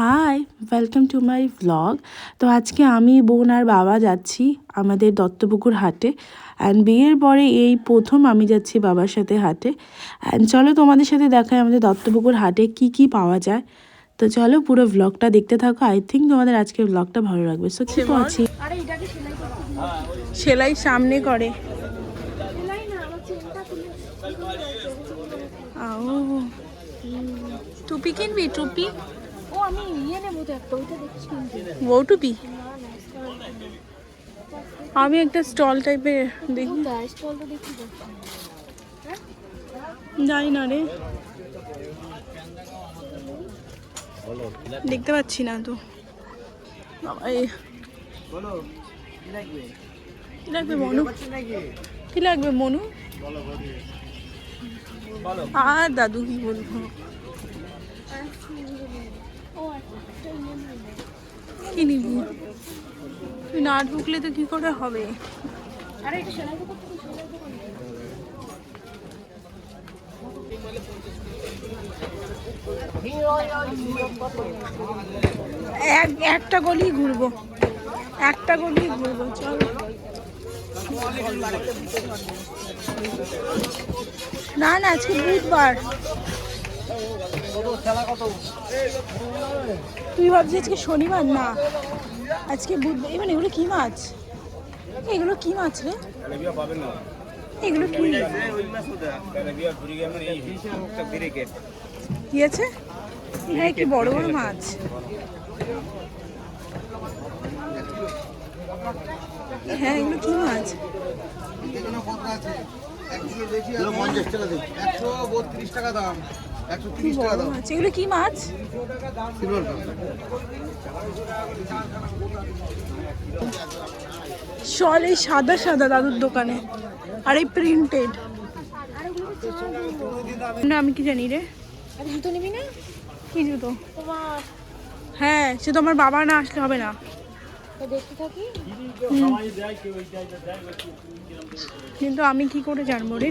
Hi welcome to my vlog তো আজকে আমি বোন আর বাবা যাচ্ছি আমাদের দত্তপুকুর হাটে অ্যান্ড বিয়ের পরে এই প্রথম আমি যাচ্ছি বাবার সাথে হাটে। অ্যান্ড চলো তোমাদের সাথে দেখায় আমাদের দত্তপুকুর হাটে কি কি পাওয়া যায়। তো চলো পুরো ভ্লগটা দেখতে থাকো। আই থিঙ্ক তোমাদের আজকের ভ্লগটা ভালো লাগবে। সো কি আছি? সেলাই সামনে করে। টুপি কিনবি টুপি? আমি ইয়ে নেব তো একটা ওইটা কিনতে বউ টুপি আমি একটা স্টল টাইপের দেখি। স্টলটা দেখি তো জানি না রে। দেখতে পাচ্ছি না তো। এই- কি লাগবে? মনু? কি লাগবে? মনু? আর দাদু কি বলব? কি নিবি। তুই না ঢুকলে তো কি করে হবে? এক একটা গলি ঘুরবো। একটা গলি ঘুরবো চল। না না আজকে বুধবার। তুই ভাবছিস আজকে শনিবার? না। আজকে বুধবার এবার এগুলো কি মাছ? এগুলো কি মাছ রে? এগুলো কি? কি আছে? হ্যাঁ কি বড় বড় মাছ? হ্যাঁ এগুলো কি মাছ? পঞ্চাশ একশো বত্রিশ টাকা দাম। মাছ এগুলো কি মাছ? সিলভার এই সাদা সাদা দাদুর দোকানে আর এই প্রিন্টেড না আমি কি জানি রে? জুতো নিবি না? কি জুতো? হ্যাঁ সে তো আমার বাবা না আসলে হবে না। তো দেখতে থাকি। কিন্তু আমি কি করে জানব রে?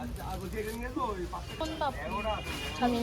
আর রাখুন কোনটা আমি